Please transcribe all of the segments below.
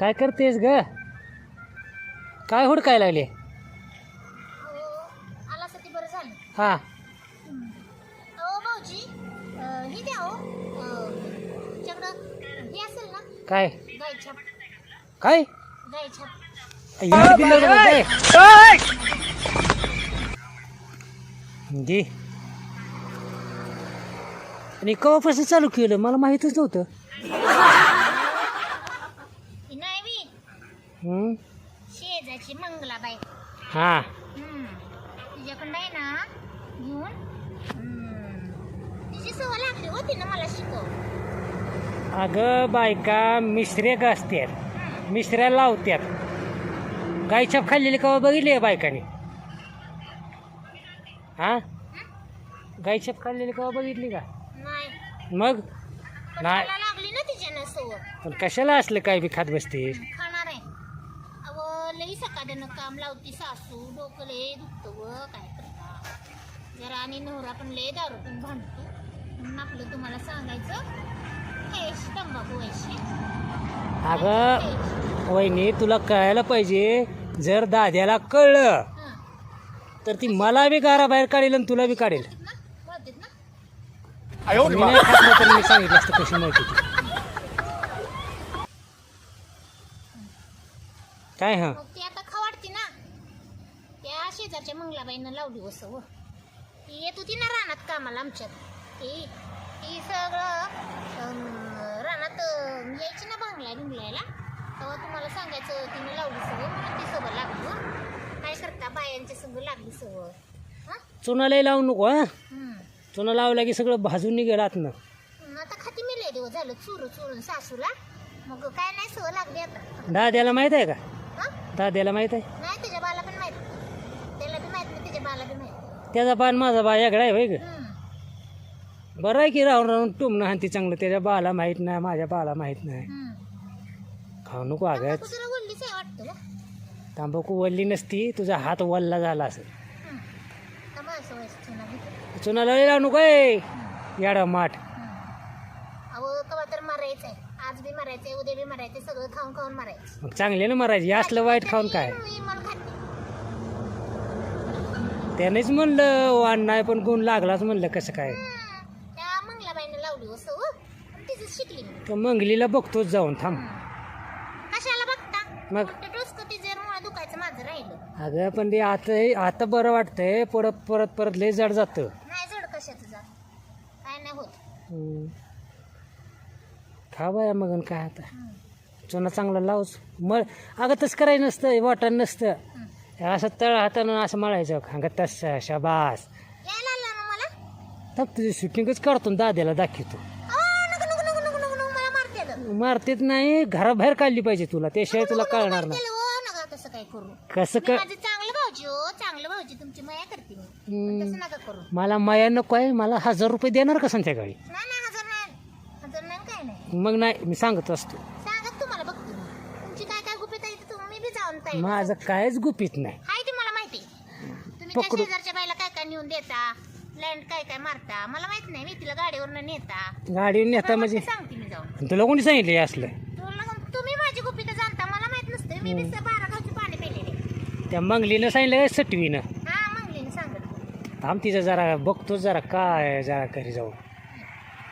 काय करतेस ग? काय हुडकाय लागले? आला साठी बरं झालं. हा. अहो भाऊजी अं, हे द्या हो. अं, तुमच्याकडं हे असेल ना? काय? गाय छाप. काय? गाय छाप. दे. दे. आणि कवापासून चालू केलं? मला माहीतच नव्हतं ही नाही मी हम्म? शेजाची मंगलाबाई. हा. हम्म. तिच्याकडं आहे ना घेऊन हम्म. तिची सवय लागली होती ना मला शिकव अगं बायका का असतात मिश्र्या लावत्यात. गायछाप खाल्लेली कवा बघितली आहे बायकाने? हा? गायछाप खाल्लेली कवा बघितली का? नाही. मग? पण नाही. मला लागली ना तिच्यानं सवय. पण कशाला असलं काय बी खात बसते काम लावती सासू डोकं लय दुखतं व काय करता. जरा आणि नवरा पण लय दारू पण भांडतो. म्हणून आपलं तुम्हाला सांगायचं हेश तंबाखू वैशी अगं वहिनी तुला कळायला पाहिजे जर दाद्याला कळलं तर ती मला बी घराबाहेर काढेल आणि तुला बी काढेल. मी नाही तर मी सांगितलं असतं कशी माहिती ती. काय हा? मग ती आता शेजारच्या मंगलाबाईनं लावली वसं व. ती येत होती ना रानात कामाला आमच्यात. ती ती सगळं रानात यायची ना बांगलाय बिंगलायला. तेव्हा तुम्हाला सांगायचं तिने लावली सवय म्हणून ती सवय लागली हो. काय करता बायांच्या संग लागली सवय. हा? चुनालाही लावू नको हा. चुना लावला की सगळं भाजून निघेल आतनं. आता खाती मिले देव झालं चुरू चुरून सासूला. मग काय नाही सवय लागली आता. दाद्याला माहीत आहे का? दाद्याला माहीत आहे? नाही त्याच्या बाला पण माहीत त्याला बी माहीत नाही त्याच्या बाला बी माहीत त्याचा बाण माझा बा वेगळा आहे होय ग. बरं आहे की राहून राहून टुमणं हाती चांगलं. त्याच्या बाला माहीत नाही माझ्या बाला माहीत नाही. खाऊ नको आगाच तू तांबाखू वल्ली नसती तुझा हात वल्ला झाला असेल. चुना लय चुनाला लावू नको ए. याडा माठ. हम्म. आज बी मारायचंय उद्या बी मारायचंय सगळं खाऊन खाऊन मारायचं चांगले ना मारायचे असलं वाईट खाऊन काय? त्यानेच म्हणलं वाण नाही पण गुण लागलाच म्हणलं कसं काय? हम्म. त्या मंगलाबाईने लावली हो सव. तिचं शिकली मी तर मंगलीला बघतोच जाऊन थांब. कशाला बघता? मग? ते टोचकं ती जर मुळा दुखायचं माझं राहिलं. अगं पण ते आता आता बरं वाटतंय परत परत परत लय जड जातं. नाही जड कशाचं जा काय नाही होत. हम्म. खा बाया मग आणि काय आता. चुना चांगला लावच मळ अगं तसं करायचं नसतं वाटण नसतं. असं तळ हातानं असं मळायचं अगं तसं शाबास. तर तुझी शूटिंगच काढतो आणि दाद्याला दाखवतो. अहो, नको नको नको नको नको नको मला मारते आलं. मारतेत नाही घराबाहेर काढली पाहिजे तुला त्याशिवाय तुला कळणार नाही. हो, नका तसं काय करू. कसं मी क माझं चांगलं भाऊजी हो चांगलं भाऊजी तुमची माया करते मी. पण तसं नका करू. मला माया नको आहे मला हजार रुपये देणार का संध्याकाळी? नाही नाही हजार नाही हजार नाही काय नाही. मग नाही मी सांगत असतो सांगत तुम्हाला बघते मी तुमची काय काय गुपित आहे ते जाऊन पाहिजे माझं कायच गुपित नाही. हाय ते मला माहिती? तुम्ही त्या पकडू. शेजारच्या बाईला काय काय नेऊन देता? लँड काय काय मारता? मला माहीत नाही मी तिला गाडीवरनं नेता. गाडीवर नेता म्हणजे? सांगते मी जाऊन. तुला कोणी सांगितलं हे असलं? तुला तुम्ही माझी गुपित जाणता मला माहीत नसतं. मी बी बारा गावची पाणी पेलेले. त्या मंगलीनं सांगितलं काय सटवीनं? हा मंगलीने सांगत थांब तिचं जरा बघतो जरा काय जरा घरी जाऊन.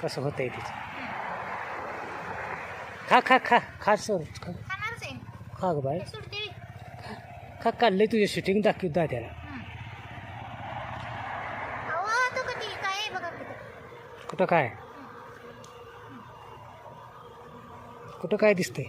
कसं होतंय तिचं. खा खा खा. खा सर. खा. खाणारच आहे. खा ग बाय सुटते खा काढलंय तुझे शूटिंग दाखव दाद्याला. अहो तो कधी काय आहे बघा तिथं कुठं काय? कुठं काय दिसतंय?